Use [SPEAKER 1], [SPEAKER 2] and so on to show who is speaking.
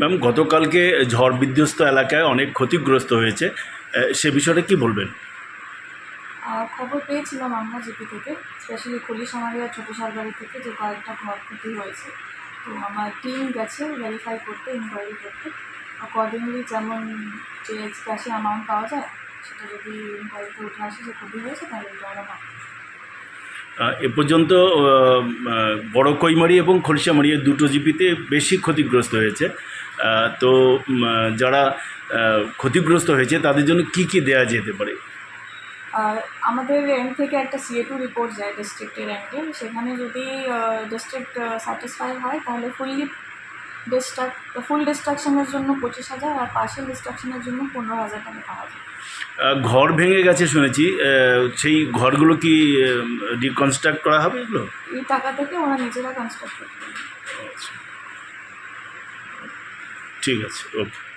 [SPEAKER 1] Ma'am গতকালকে ঝড় বিধ্বস্ত এলাকায় অনেক ক্ষতিগ্রস্ত হয়েছে। সে বিষয়টা কি বলবেন?
[SPEAKER 2] খবর পেয়েছিলাম আমরা জিপি থেকে। স্পেশালি খুলি সামারিয়া ছোটো সারবাড়ি থেকে যে কয়েকটা ঘর ক্ষতি হয়েছে। তো আমার টিম গেছে ভেরিফাই করতে ইনকোয়ারি করতে। অ্যাকর্ডিংলি যেমন যে ক্যাশে অ্যামাউন্ট পাওয়া যায় সেটা যদি ইনকোয়ারিতে উঠে আসে যে ক্ষতি হয়েছে তাহলে এটা আমরা পাবো।
[SPEAKER 1] এ পর্যন্ত বড় কৈমারি এবং খলসামারি দুটো জিপিতে বেশি ক্ষতিগ্রস্ত হয়েছে। তো যারা ক্ষতিগ্রস্ত হয়েছে তাদের জন্য কি কি দেওয়া যেতে পারে?
[SPEAKER 2] আর আমাদের এন্ড থেকে একটা সিএ টু রিপোর্ট যায় ডিস্ট্রিক্টের এন্ডে সেখানে যদি ডিস্ট্রিক্ট স্যাটিসফাই হয় তাহলে ফুললি ডিস্ট্রাক্ট ফুল ডিস্ট্রাকশনের জন্য পঁচিশ হাজার আর পার্সেল ডিস্ট্রাকশনের জন্য পনেরো হাজার টাকা পাওয়া যায়।
[SPEAKER 1] ঘর ভেঙে গেছে শুনেছি সেই ঘরগুলো কি রিকনস্ট্রাক্ট করা হবে এগুলো?
[SPEAKER 2] এই টাকা থেকে ওরা নিজেরা কনস্ট্রাক্ট করতে পারে
[SPEAKER 1] ঠিক আছে ওকে